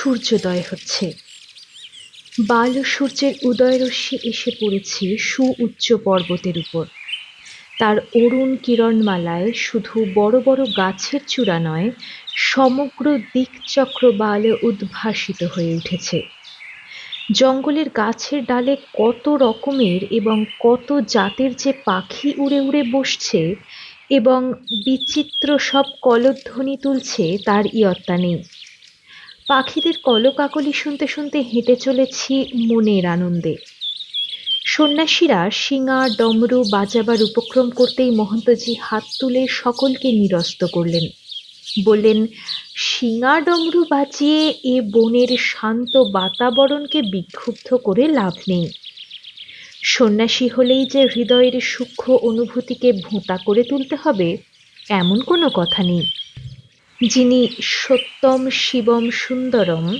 সূর্যোদয় হচ্ছে। বাল সূর্যের উদয়রশ্মি এসে পড়েছে সুউচ্চ পর্বতের উপর। তার অরুণ কিরণমালায় শুধু বড় বড় গাছের চূড়া নয়, সমগ্র দিকচক্র বাল উদ্ভাসিত হয়ে উঠেছে। জঙ্গলের গাছের ডালে কত রকমের এবং কত জাতের যে পাখি উড়ে উড়ে বসছে এবং বিচিত্র সব কলধ্বনি তুলছে, তার ইয়ত্তা নেই। পাখিদের কলকাকলি শুনতে শুনতে হেঁটে চলেছি মনের আনন্দে। সন্ন্যাসীরা শিঙা, ডমরু, বাজাবার উপক্রম করতেই মহন্তজি হাত তুলে সকলকে নিরস্ত করলেন। বললেন, শিঙা, ডমরু বাজিয়ে এ বনের শান্ত বাতাবরণকে বিক্ষুব্ধ করে লাভ নেই। সন্ন্যাসী হলেই যে হৃদয়ের সূক্ষ্ম অনুভূতিকে ভোঁতা করে তুলতে হবে, এমন কোনো কথা নেই। যিনি সত্যম শিবম সুন্দরম,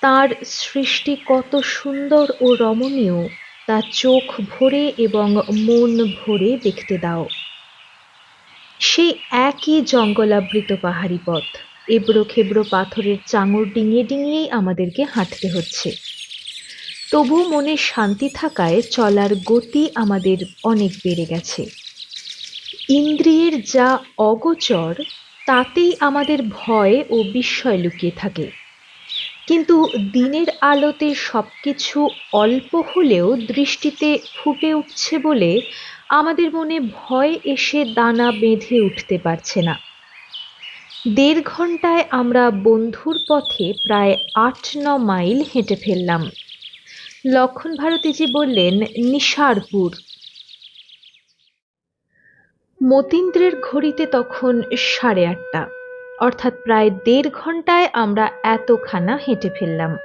তার সৃষ্টি কত সুন্দর ও রমণীয়, তা চোখ ভরে এবং মন ভরে দেখতে দাও। সেই একই জঙ্গলাবৃত পাহাড়ি পথ, এবড়ো খেবড়ো পাথরের চাঙড় ডিঙিয়ে ডিঙিয়েই আমাদেরকে হাঁটতে হচ্ছে। তবু মনে শান্তি থাকায় চলার গতি আমাদের অনেক বেড়ে গেছে। ইন্দ্রিয়ের যা অগোচর তাতেই আমাদের ভয় ও বিস্ময় লুকিয়ে থাকে। কিন্তু দিনের আলোতে সব কিছু অল্প হলেও দৃষ্টিতে ফুটে উঠছে বলে আমাদের মনে ভয় এসে দানা বেঁধে উঠতে পারছে না। দেড় ঘন্টায় আমরা বন্ধুর পথে প্রায় আট ন মাইল হেঁটে ফেললাম। লক্ষণ ভারতীজি বললেন, নিশারপুর। মতীন্দ্রের ঘড়িতে তখন সাড়ে আটটা। অর্থাৎ প্রায় দেড় ঘন্টায় আমরা এতখানা হেঁটে ফেললাম।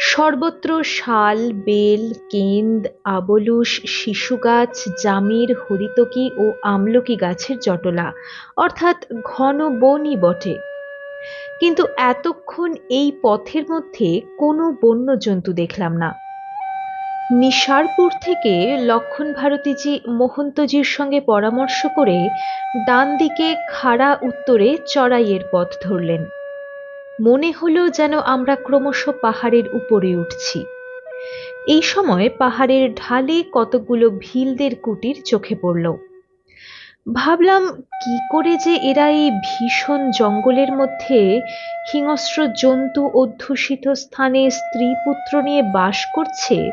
সর্বত্র শাল, বেল, কেন্দ আবলুস শিশু গাছ, জামির, হরিতকি ও আমলকি গাছের জটলা, অর্থাৎ ঘন বনই বটে। কিন্তু এতক্ষণ এই পথের মধ্যে কোনো বন্য জন্তু দেখলাম না। নিসারপুর থেকে লক্ষণ ভারতীজি মোহন্তজির সঙ্গে পরামর্শ করে ডান দিকে খাড়া উত্তরে চড়াইয়ের পথ ধরলেন। মনে হলো যেন আমরা ক্রমশ পাহাড়ের উপরে উঠছি। এই সময় পাহাড়ের ঢালে কতগুলো ভিলদের কুটির চোখে পড়ল। ভাবলাম কি করে যে এরা এই ভীষণ জঙ্গলের মধ্যে হিংস্র জন্তু অধ্যুষিত স্থানে স্ত্রী পুত্র নিয়ে বাস করছে,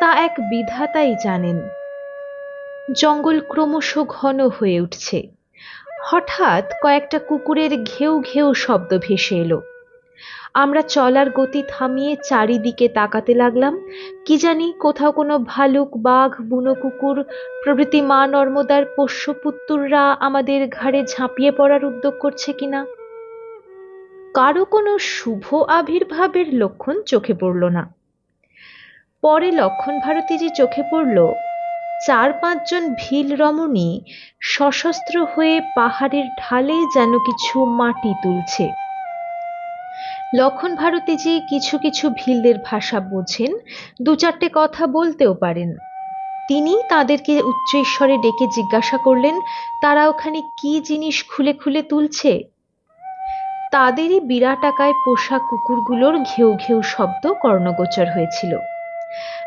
তা এক বিধাতাই জানেন। জঙ্গল ক্রমশ ঘন হয়ে উঠছে। হঠাৎ কয়েকটা কুকুরের ঘেউ ঘেউ শব্দ ভেসে এলো। আমরা চলার গতি থামিয়ে চারিদিকে তাকাতে লাগলাম। কি জানি কোথাও কোনো ভালুক, বাঘ, বুনো কুকুর, প্রভৃতি মা নর্মদার পোষ্যপুত্তুররা আমাদের ঘাড়ে ঝাঁপিয়ে পড়ার উদ্যোগ করছে কিনা? কারও কোনো শুভ আবির্ভাবের লক্ষণ চোখে পড়ল না। পরে লক্ষণ ভারতীজি চোখে পড়ল, চার পাঁচজন ভিল রমণী সশস্ত্র হয়ে পাহাড়ের ঢালে যেন কিছু মাটি তুলছে। লক্ষণ ভারতীজি কিছু কিছু ভিলদের ভাষা বোঝেন, দু চারটে কথা বলতেও পারেন। তিনি তাদেরকে উচ্চৈস্বরে ডেকে জিজ্ঞাসা করলেন, তারা ওখানে কি জিনিস খুলে খুলে তুলছে? তাদেরই বিরাটাকায় পোষা কুকুরগুলোর ঘেউ ঘেউ শব্দ কর্ণগোচর হয়েছিল।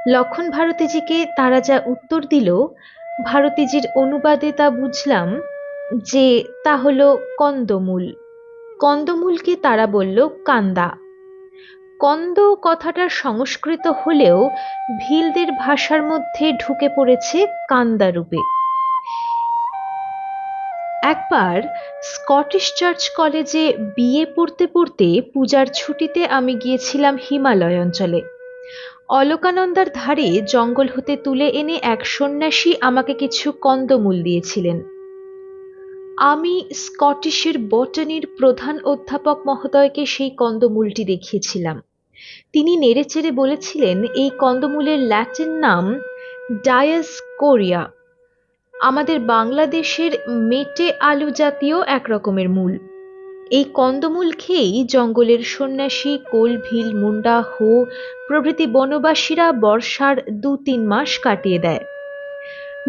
লক্ষণ ভারতীজিকে তারা যা উত্তর দিল, ভারতীজির অনুবাদে তা বুঝলাম যে তা হলো কন্দমূল। কন্দমূলকে তারা বলল, কান্দা। কন্দ কথাটার সংস্কৃত হলেও ভিলদের ভাষার মধ্যে ঢুকে পড়েছে কান্দা রূপে। একবার স্কটিশ চার্চ কলেজে বিয়ে পড়তে পড়তে পূজার ছুটিতে আমি গিয়েছিলাম হিমালয় অঞ্চলে। অলকানন্দার ধারে জঙ্গল হতে তুলে এনে এক সন্ন্যাসী আমাকে কিছু কন্দমূল দিয়েছিলেন। আমি স্কটিশের বটানির প্রধান অধ্যাপক মহোদয়কে সেই কন্দমূলটি দেখিয়েছিলাম। তিনি নেড়েচেড়ে বলেছিলেন, এই কন্দমূলের ল্যাটিন নাম ডায়াস কোরিয়া। আমাদের বাংলাদেশের মেটে আলু জাতীয় এক রকমের মূল। এই কন্দমূল খেয়েই জঙ্গলের সন্ন্যাসী কোল ভিল মুন্ডা, হো, প্রভৃতি বনবাসীরা বর্ষার দু তিন মাস কাটিয়ে দেয়।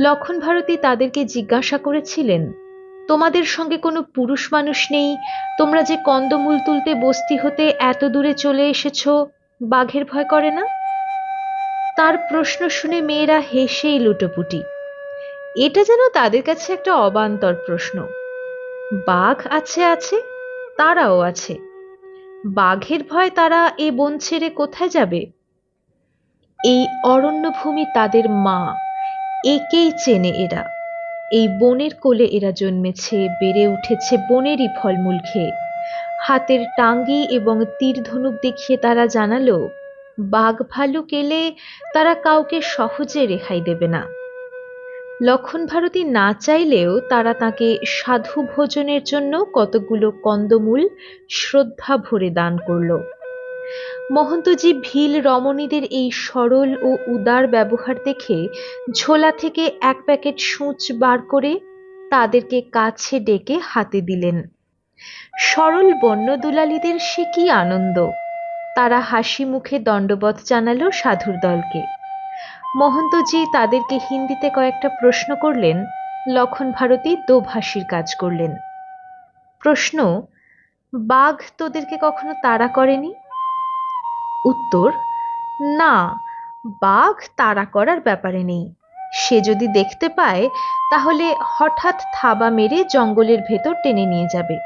লক্ষণ ভারতী তাদেরকে জিজ্ঞাসা করেছিলেন তোমাদের সঙ্গে কোনো পুরুষ মানুষ নেই। তোমরা যে কন্দমূল তুলতে বস্তি হতে এত দূরে চলে এসেছ, বাঘের ভয় করে না? তার প্রশ্ন শুনে মেয়েরা হেসেই লুটোপুটি। এটা যেন তাদের কাছে একটা অবান্তর প্রশ্ন। বাঘ আছে আছে, তারাও আছে। বাঘের ভয় তারা এ বন ছেড়ে কোথায় যাবে? এই অরণ্যভূমি তাদের মা, একেই চেনে এরা। এই বনের কোলে এরা জন্মেছে, বেড়ে উঠেছে বনেরই ফলমূল খেয়ে। হাতের টাঙ্গি এবং তীর ধনুক দেখিয়ে তারা জানালো, বাঘ ভালুক এলে তারা কাউকে সহজে রেহাই দেবে না। লক্ষণ ভারতী না চাইলেও তারা তাকে সাধু ভোজনের জন্য কতগুলো কন্দমূল শ্রদ্ধা ভরে দান করল। মহন্তজি ভিল রমণীদের এই সরল ও উদার ব্যবহার দেখে ঝোলা থেকে এক প্যাকেট সূচ বার করে তাদেরকে কাছে ডেকে হাতে দিলেন। সরল বন্য দুলালীদের সে কি আনন্দ! তারা হাসি মুখে দণ্ডবধ জানালো সাধুর দলকে। মহন্তজি তাদেরকে হিন্দিতে কয়েকটা প্রশ্ন করলেন, লক্ষণ ভারতী দোভাষীর কাজ করলেন। প্রশ্ন, বাঘ তোদেরকে কখনো তাড়া করেনি? উত্তর, না, বাঘ তাড়া করার ব্যাপারে নেই। সে যদি দেখতে পায়, তাহলে হঠাৎ থাবা মেরে জঙ্গলের ভেতর টেনে নিয়ে যাবে।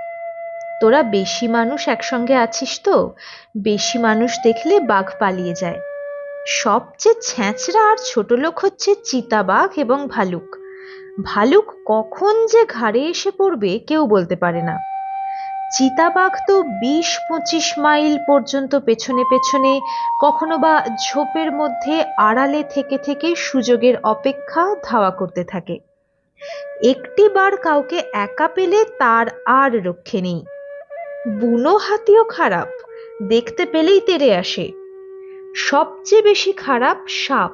তোরা বেশি মানুষ একসঙ্গে আছিস তো, বেশি মানুষ দেখলে বাঘ পালিয়ে যায়। সবচেয়ে ছ্যাঁচড়া আর ছোট লোক হচ্ছে চিতাবাঘ এবং ভালুক। ভালুক কখন যে ঘাড়ে এসে পড়বে কেউ বলতে পারে না। চিতাবাঘ তো বিশ পঁচিশ মাইল পর্যন্ত পেছনে পেছনে, কখনো বা ঝোপের মধ্যে আড়ালে থেকে থেকে সুযোগের অপেক্ষা ধাওয়া করতে থাকে। একটি বার কাউকে একা পেলে তার আর রক্ষে নেই। বুনো হাতিও খারাপ, দেখতে পেলেই তেরে আসে। সবচেয়ে বেশি খারাপ সাপ।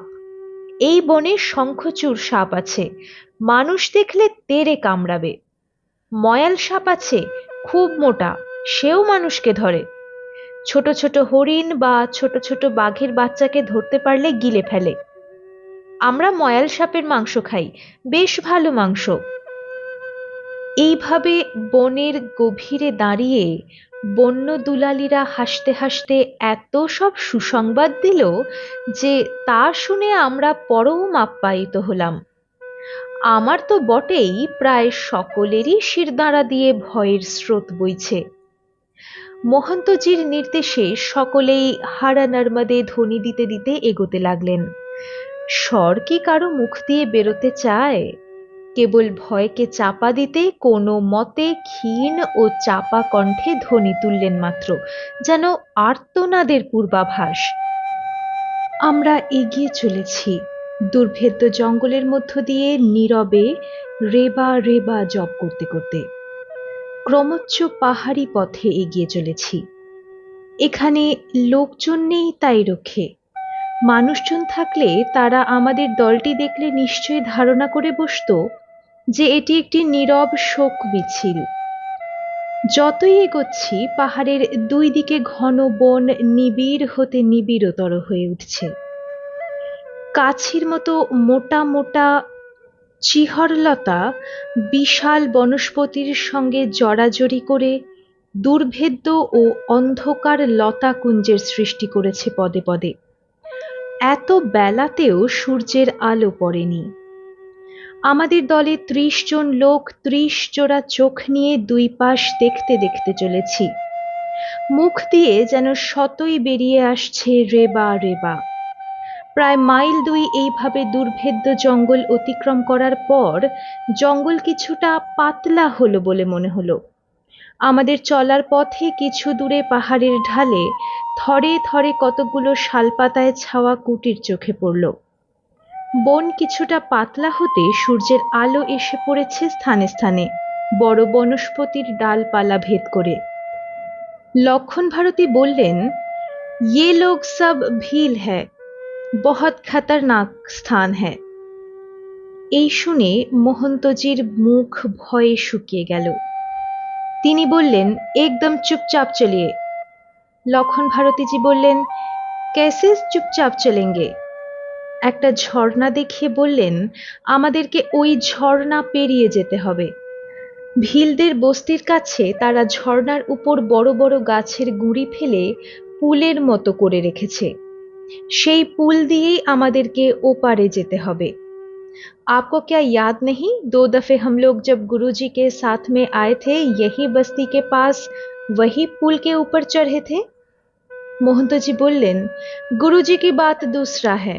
এই বনে শঙ্খচূড় সাপ আছে, মানুষ দেখলে তেরে কামড়াবে। ময়াল সাপ আছে খুব মোটা, সেও মানুষকে ধরে। ছোট ছোট হরিণ বা ছোট ছোট বাঘের বাচ্চাকে ধরতে পারলে গিলে ফেলে। আমরা ময়াল সাপের মাংস খাই, বেশ ভালো মাংস। এইভাবে বনের গভীরে দাঁড়িয়ে বন্য দুলালিরা হাসতে হাসতে এত সব সুসংবাদ দিল যে তা শুনে আমরা পরম আপ্যায়িত হলাম। আমার তো বটেই প্রায় সকলেরই শিরদাঁড়া দিয়ে ভয়ের স্রোত বইছে। মহন্তজির নির্দেশে সকলেই হারা নর্মদে ধ্বনি দিতে দিতে এগোতে লাগলেন। স্বর কি কারও মুখ দিয়ে বেরোতে চায়? কেবল ভয়কে চাপা দিতে কোনো মতে ক্ষীণ ও চাপা কণ্ঠে ধ্বনি তুললেন মাত্র, যেন আর্তনাদের পূর্বাভাস। আমরা এগিয়ে চলেছি। দুর্ভেদ্য জঙ্গলের মধ্য দিয়ে নীরবে রেবা রেবা জপ করতে করতে। ক্রমচ্ছ পাহাড়ি পথে এগিয়ে চলেছি। এখানে লোকজন নেই তাই রক্ষে। মানুষজন থাকলে তারা আমাদের দলটি দেখলে নিশ্চয়ই ধারণা করে বসত যে এটি একটি নীরব শোক মিছিল। যতই এগোচ্ছি, পাহাড়ের দুই দিকে ঘন বন নিবিড় হতে নিবিড়তর হয়ে উঠছে। কাছির মতো মোটা মোটা চিহরলতা বিশাল বনস্পতির সঙ্গে জড়াজড়ি করে দুর্ভেদ্য ও অন্ধকার লতা কুঞ্জের সৃষ্টি করেছে পদে পদে। এত বেলাতেও সূর্যের আলো পড়েনি। আমাদের দলে ত্রিশ জন লোক ত্রিশ জোড়া চোখ নিয়ে দুই পাশ দেখতে দেখতে চলেছি। মুখ দিয়ে যেন শতই বেরিয়ে আসছে রেবা রেবা। প্রায় মাইল দুই এইভাবে দুর্ভেদ্য জঙ্গল অতিক্রম করার পর জঙ্গল কিছুটা পাতলা হলো বলে মনে হলো। আমাদের চলার পথে কিছু দূরে পাহাড়ের ঢালে থরে থরে কতগুলো শালপাতায় ছাওয়া কুটির চোখে পড়ল। বন কিছুটা পাতলা হতে সূর্যের আলো এসে পড়েছে স্থানে স্থানে, বড় বনস্পতির ডালপালা ভেদ করে। লক্ষণ ভারতী বললেন ইয়ে লোক সব ভিল হ্যায়। বহুত খতরনাক স্থান হ্যাঁ এই শুনে মোহন্তজির মুখ ভয়ে শুকিয়ে গেল। তিনি বললেন, একদম চুপচাপ চলিয়ে। লক্ষণ ভারতীজি বললেন ক্যাসে চুপচাপ চলেঙ্গে? একটা ঝর্ণা দেখিয়ে বললেন, আমাদেরকে ওই ঝর্ণা পেরিয়ে যেতে হবে। ভিলদের বস্তির কাছে তারা ঝর্ণার উপর বড় বড় গাছের গুঁড়ি ফেলে পুলের মতো করে রেখেছে। সেই পুল দিয়েই আমাদেরকে ওপারে যেতে হবে आपको क्या याद नहीं दो दफे हम लोग जब गुरुजी के साथ में आए थे यही बस्ती के पास वही पुल के ऊपर चढ़े थे मोहंत जी बोलें गुरुजी की बात दूसरा है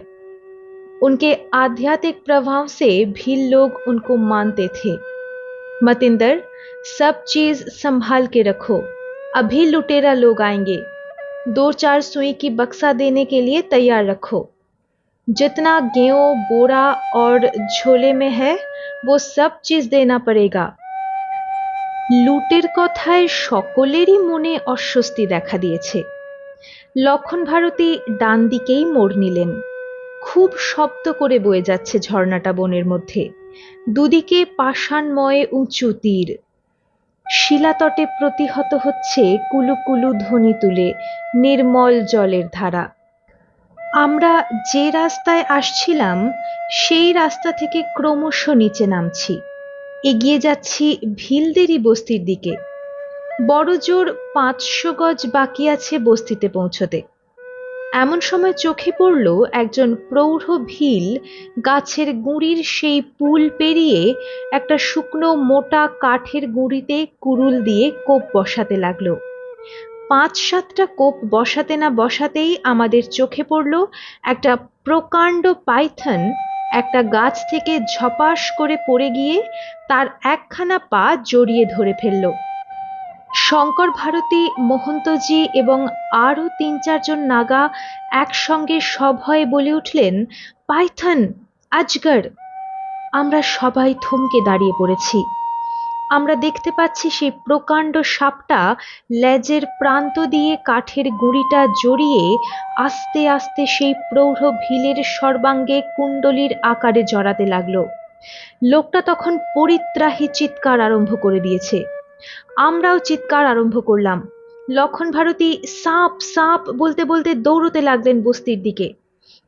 उनके आध्यात्मिक प्रभाव से भी लोग उनको मानते थे मतिंदर सब चीज संभाल के रखो अभी लुटेरा लोग आएंगे दो चार सुई की बक्सा देने के लिए तैयार रखो जितना गेहूं बोरा और झोले में है वो सब चीज देना पड़ेगा লুটের কথায় সকলেরই মনে অস্বস্তি দেখা দিয়েছে লক্ষণ ভারতী ডান দিকেই মোড় নিলেন খুব শব্দ করে বয়ে যাচ্ছে ঝর্ণাটা বনের মধ্যে দুদিকে পাষাণময় উঁচু তীর শিলাতটে প্রতিহত হচ্ছে কুলুকুলু ধ্বনি তুলে নির্মল জলের ধারা। আমরা যে রাস্তায় আসছিলাম, সেই রাস্তা থেকে ক্রমশ নিচে নামছি। এগিয়ে যাচ্ছি ভিলদেরই বস্তির দিকে। বড় জোর পাঁচশো গজ বাকি আছে বস্তিতে পৌঁছতে। এমন সময় চোখে পড়ল একজন প্রৌঢ় ভিল গাছের গুঁড়ির সেই পুল পেরিয়ে একটা শুকনো মোটা কাঠের গুঁড়িতে কুরুল দিয়ে কোপ বসাতে লাগল। পাঁচ সাতটা কোপ বসাতে না বসাতেই আমাদের চোখে পড়ল একটা প্রকাণ্ড পাইথন একটা গাছ থেকে ঝপাস করে পড়ে গিয়ে তার একখানা পা জড়িয়ে ধরে ফেলল। শঙ্কর ভারতী, মহন্তজি এবং আরও তিন চারজন নাগা একসঙ্গে সভয়ে বলে উঠলেন, পাইথন, আজগর। আমরা সবাই থমকে দাঁড়িয়ে পড়েছি। আমরা দেখতে পাচ্ছি সেই প্রকাণ্ড সাপটা লেজের প্রান্ত দিয়ে কাঠের গুঁড়িটা জড়িয়ে আস্তে আস্তে সেই প্রৌঢ় ভিলের সর্বাঙ্গে কুণ্ডলীর আকারে জড়াতে লাগল। লোকটা তখন পরিত্রাহী চিৎকার আরম্ভ করে দিয়েছে। আমরাও চিৎকার আরম্ভ করলাম। লক্ষণ ভারতী সাপ সাপ বলতে বলতে দৌড়তে লাগলেন বস্তির দিকে।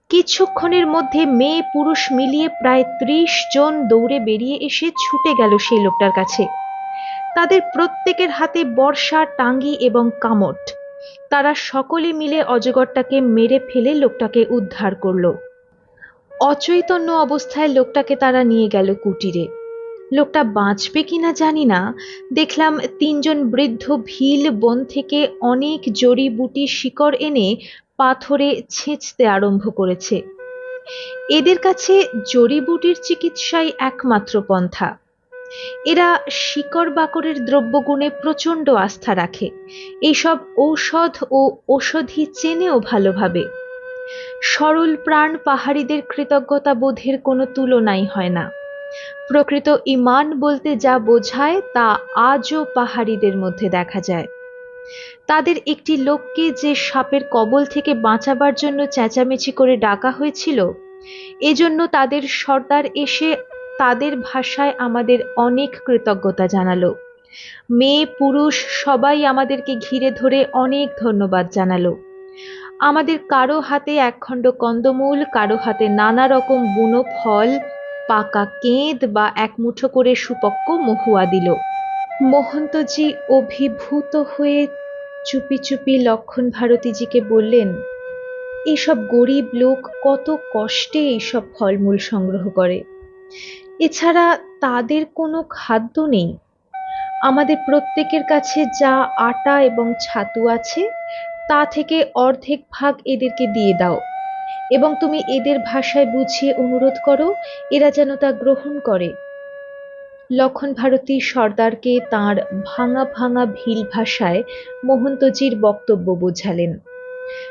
কিছুক্ষণের মধ্যে মেয়ে পুরুষ মিলিয়ে প্রায় ত্রিশ জন দৌড়ে বেরিয়ে এসে ছুটে গেল সেই লোকটার কাছে। তাদের প্রত্যেকের হাতে বর্ষা, টাঙ্গি এবং কামট। তারা সকলে মিলে অজগরটাকে মেরে ফেলে লোকটাকে উদ্ধার করল। অচৈতন্য অবস্থায় লোকটাকে তারা নিয়ে গেল কুটিরে। লোকটা বাঁচবে কিনা জানি না। দেখলাম তিনজন বৃদ্ধ ভিল বন থেকে অনেক জড়িবুটি শিকড় এনে পাথরে ছেঁচতে আরম্ভ করেছে। এদের কাছে জড়িবুটির চিকিৎসাই একমাত্র পন্থা। এরা শিকড় বাকরের দ্রব্যগুণে প্রচণ্ড আস্থা রাখে। এইসব ঔষধ ও ঔষধি চেনেও ভালোভাবে। সরল প্রাণ পাহাড়িদের কৃতজ্ঞতা বোধের কোনো তুলনাই হয় না। প্রকৃত ইমান বলতে যা বোঝায় তা আজও পাহাড়িদের মধ্যে দেখা যায়। তাদের একটি লোককে যে সাপের কবল থেকে বাঁচাবার জন্য চেঁচামেচি করে ডাকা হয়েছিল, এজন্য তাদের সর্দার এসে তাদের ভাষায় আমাদের অনেক কৃতজ্ঞতা জানালো। মেয়ে, পুরুষ, সবাই আমাদেরকে ঘিরে ধরে অনেক ধন্যবাদ জানালো। আমাদের কারও হাতে একখণ্ড কন্দমূল, কারও হাতে নানা রকম বুনো ফল পাকা কেঁদ বা এক মুঠো করে সুপক্ক মহুয়া দিল। মহন্তজি অভিভূত হয়ে চুপি চুপি লক্ষণ ভারতীজিকে বললেন, এসব গরিব লোক কত কষ্টে এইসব ফলমূল সংগ্রহ করে। এছাড়া তাদের কোনো খাদ্য নেই। আমাদের প্রত্যেকের কাছে যা আটা এবং ছাতু আছে, তা থেকে অর্ধেক ভাগ এদেরকে দিয়ে দাও। এবং তুমি এদের ভাষায় বুঝিয়ে অনুরোধ করো, এরা যেন তা গ্রহণ করে। লক্ষণ ভারতী সর্দারকে তার ভাঙা ভাঙা ভিল ভাষায় মোহন্তজির বক্তব্য বোঝালেন।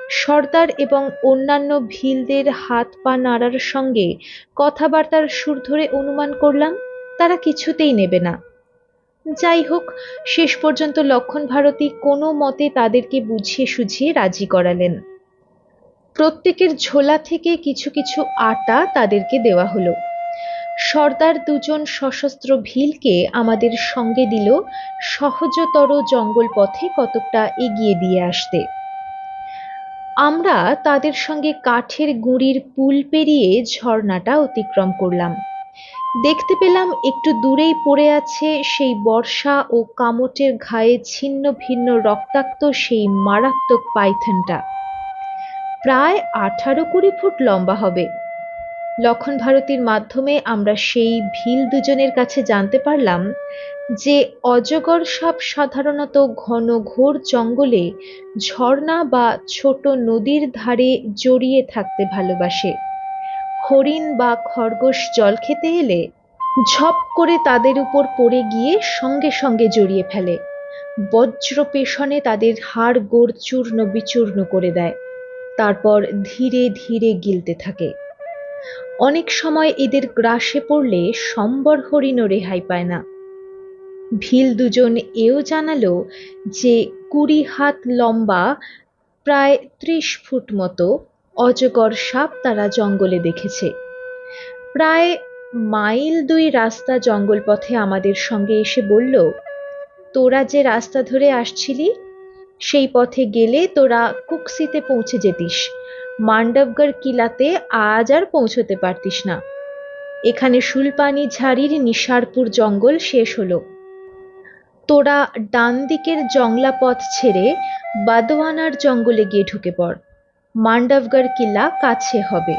সর্দার এবং অন্যান্য ভিলদের হাত পা নাড়ার সঙ্গে কথাবার্তার সুর ধরে অনুমান করলাম, তারা কিছুতেই নেবে না। যাই হোক, শেষ পর্যন্ত লক্ষণ ভারতী কোনো মতে তাদেরকে বুঝিয়ে সুঝিয়ে রাজি করালেন। প্রত্যেকের ঝোলা থেকে কিছু কিছু আটা তাদেরকে দেওয়া হলো। সর্দার দুজন সশস্ত্র ভিলকে আমাদের সঙ্গে দিল, সহজতর জঙ্গল পথে কতকটা এগিয়ে দিয়ে আসতে। আমরা তাদের সঙ্গে কাঠের গুঁড়ির পুল পেরিয়ে ঝর্ণাটা অতিক্রম করলাম। দেখতে পেলাম একটু দূরেই পড়ে আছে সেই বর্ষা ও কামটের ঘায়ে ছিন্ন ভিন্ন রক্তাক্ত সেই মারাত্মক পাইথনটা। প্রায় আঠারো কুড়ি ফুট লম্বা হবে। লক্ষণ ভারতীর মাধ্যমে আমরা সেই ভিল দুজনের কাছে জানতে পারলাম যে অজগর সাপ সাধারণত ঘন ঘোর জঙ্গলে ঝর্ণা বা ছোট নদীর ধারে জড়িয়ে থাকতে ভালোবাসে। হরিণ বা খরগোশ জল খেতে এলে ঝপ করে তাদের উপর পড়ে গিয়ে সঙ্গে সঙ্গে জড়িয়ে ফেলে। বজ্র পেশনে তাদের হাড় গোড় চূর্ণ বিচূর্ণ করে দেয়। তারপর ধীরে ধীরে গিলতে থাকে। অনেক সময় এদের গ্রাসে পড়লে সম্বর হরিণও রেহাই পায় না। ভিল দুজন এও জানালো যে কুড়ি হাত লম্বা, প্রায় ত্রিশ ফুট মতো, অজগর সাপ তারা জঙ্গলে দেখেছে। প্রায় মাইল দুই রাস্তা জঙ্গল পথে আমাদের সঙ্গে এসে বলল, তোরা যে রাস্তা ধরে আসছিলি সেই পথে গেলে তোরা কুকসিতে পৌঁছে যেতিস। মান্ডবগড় কিলাতে আজ আর পৌঁছতে পারতিস না। এখানে সুলপানি ঝাড়ির নিশারপুর জঙ্গল শেষ হলো। তোরা ডান দিকের জংলা পথ ছেড়ে বাদোয়ানার জঙ্গলে গিয়ে ঢুকে পড়। মান্ডবগড় কিল্লা কাছে হবে।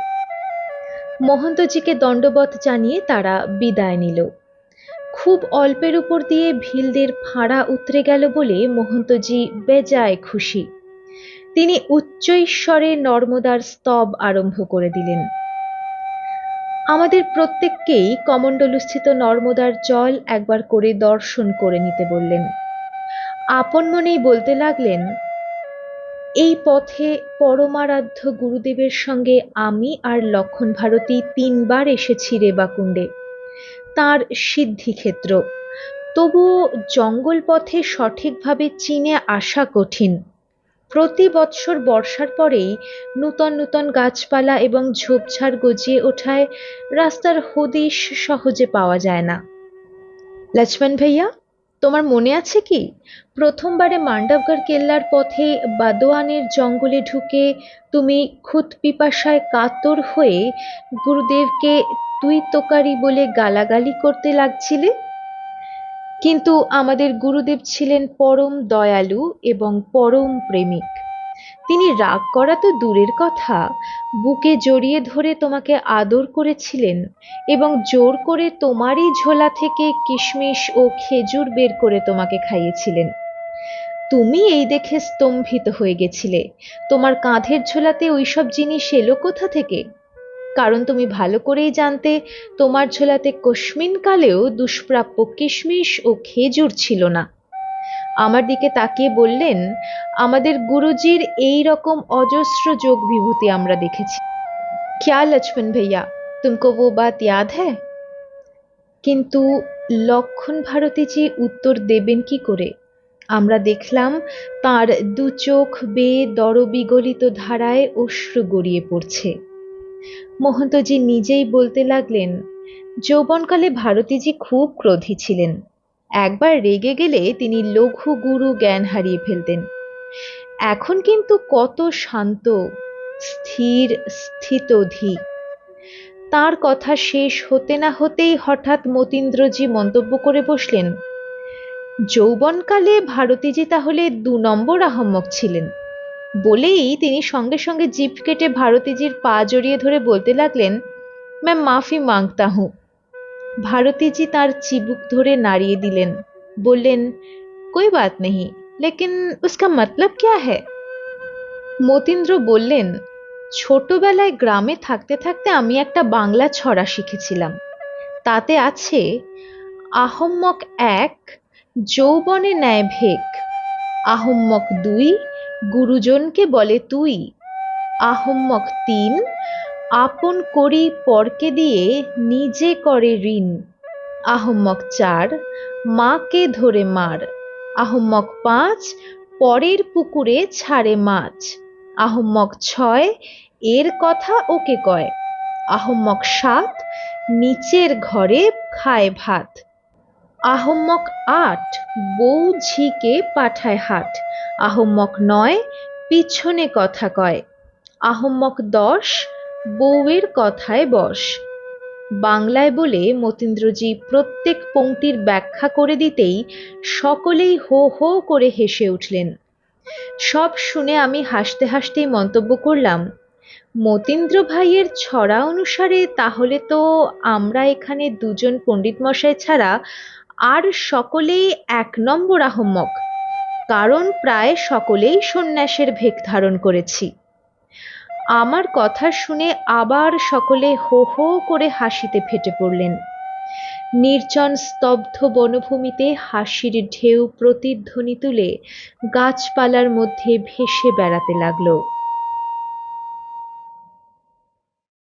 মহন্তজিকে দণ্ডবত জানিয়ে তারা বিদায় নিল। খুব অল্পের উপর দিয়ে ভিলদের ফাঁড়া উতরে গেল বলে মহন্তজি বেজায় খুশি। তিনি উচ্চৈশ্বরে নর্মদার স্তব আরম্ভ করে দিলেন। আমাদের প্রত্যেককেই কমণ্ডলুস্থিত নর্মদার জল একবার করে দর্শন করে নিতে বললেন। আপন মনেই বলতে লাগলেন, এই পথে পরমারাধ্য গুরুদেবের সঙ্গে আমি আর লক্ষণ ভারতী তিনবার এসেছি রেবাকুণ্ডে তাঁর সিদ্ধিক্ষেত্র। তবুও জঙ্গল পথে সঠিকভাবে চিনে আসা কঠিন। প্রতি বৎসর বর্ষার পরেই নূতন নূতন গাছপালা এবং ঝোপঝাড় গজিয়ে ওঠায় রাস্তার হদিশ সহজে পাওয়া যায় না। লক্ষ্মণ ভাইয়া তোমার মনে আছে কি? প্রথমবারে মান্ডাবগড় কেল্লার পথে বাদোয়ানের জঙ্গলে ঢুকে তুমি খুদ পিপাসায় কাতর হয়ে গুরুদেবকে তুই তোকারি বলে গালাগালি করতে লাগছিলে? কিন্তু আমাদের গুরুদেব ছিলেন পরম দয়ালু এবং পরম প্রেমিক। তিনি রাগ করা তো দূরের কথা। বুকে জড়িয়ে ধরে তোমাকে আদর করেছিলেন এবং জোর করে তোমারই ঝোলা থেকে কিশমিশ ও খেজুর বের করে তোমাকে খাইয়েছিলেন। তুমি এই দেখে স্তম্ভিত হয়ে গেছিলে। তোমার কাঁধের ঝোলাতে ওইসব জিনিস এলো কোথা থেকে? কারণ তুমি ভালো করেই জানতে তোমার ঝোলাতে কস্মিন কালেও দুষ্প্রাপ্য কিশমিশ ও খেজুর ছিল না। আমার দিকে তাকিয়ে বললেন আমাদের গুরুজির এই রকম অজস্র যোগ বিভূতি আমরা দেখেছি ক্যা লক্ষ্মণ ভাইয়া তুমকো वो বাত याद है কিন্তু লক্ষণ ভারতীজি উত্তর দেবেন কি করে আমরা দেখলাম তার দু চোখ বেয়ে দরবিগলিত ধারায় অশ্রু গড়িয়ে পড়ছে মহন্তজি নিজেই বলতে লাগলেন যৌবনকালে ভারতীজি খুব ক্রোধী ছিলেন একবার রেগে গেলে তিনি লঘু গুরু জ্ঞান হারিয়ে ফেলতেন। এখন কিন্তু কত শান্ত, স্থির, স্থিতধি। তার কথা শেষ হতে না হতেই হঠাৎ মতীন্দ্রজি মন্তব্য করে বসলেন, যৌবনকালে ভারতীজি তাহলে দু নম্বর আহম্মক ছিলেন। বলেই তিনি সঙ্গে সঙ্গে জিপ কেটে ভারতীজির পা জড়িয়ে ধরে বলতে লাগলেন, ম্যাম, মাফি মাংতা হুঁ ভারতীজি তার চিবুক ধরে নাড়িয়ে দিলেন। বললেন, কই বাত নেই লেকিন উসকা মতলব ক্যা হ্যায় মতীন্দ্র বললেন, ছোটবেলায় গ্রামে থাকতে থাকতে আমি একটা বাংলা ছড়া শিখেছিলাম। তাতে আছে, আহম্মক এক, যৌবনে ন্যায় ভেক। আহম্মক দুই, গুরুজনকে বলে তুই। আহম্মক তিন আপন করি পরকে দিয়ে নিজে করে ঋণ। আহম্মক চার, মাকে ধরে মার। আহম্মক পাঁচ, পরের পুকুরে ছাড়ে মাছ। আহম্মক ছয়, এর কথা ওকে কয়। আহম্মক সাত, নিচের ঘরে খায় ভাত। আহম্মক আট, বউ ঝিকে পাঠায় হাট। আহম্মক নয়, পিছনে কথা কয়। আহম্মক দশ বউয়ের কথায় বস। বাংলায় বলে মতীন্দ্রজি প্রত্যেক পংক্তির ব্যাখ্যা করে দিতেই সকলেই হো হো করে হেসে উঠলেন। সব শুনে আমি হাসতে হাসতেই মন্তব্য করলাম, মতীন্দ্র ভাইয়ের ছড়া অনুসারে তাহলে তো আমরা এখানে দুজন পণ্ডিত মশাই ছাড়া আর সকলেই এক নম্বর আহম্মক, কারণ প্রায় সকলেই সন্ন্যাসের ভেক ধারণ করেছি। আমার কথা শুনে আবার সকলে হো হো করে হাসিতে ফেটে পড়লেন। নির্জন স্তব্ধ বনভূমিতে হাসির ঢেউ প্রতিধ্বনি তুলে গাছপালার মধ্যে ভেসে বেড়াতে লাগল।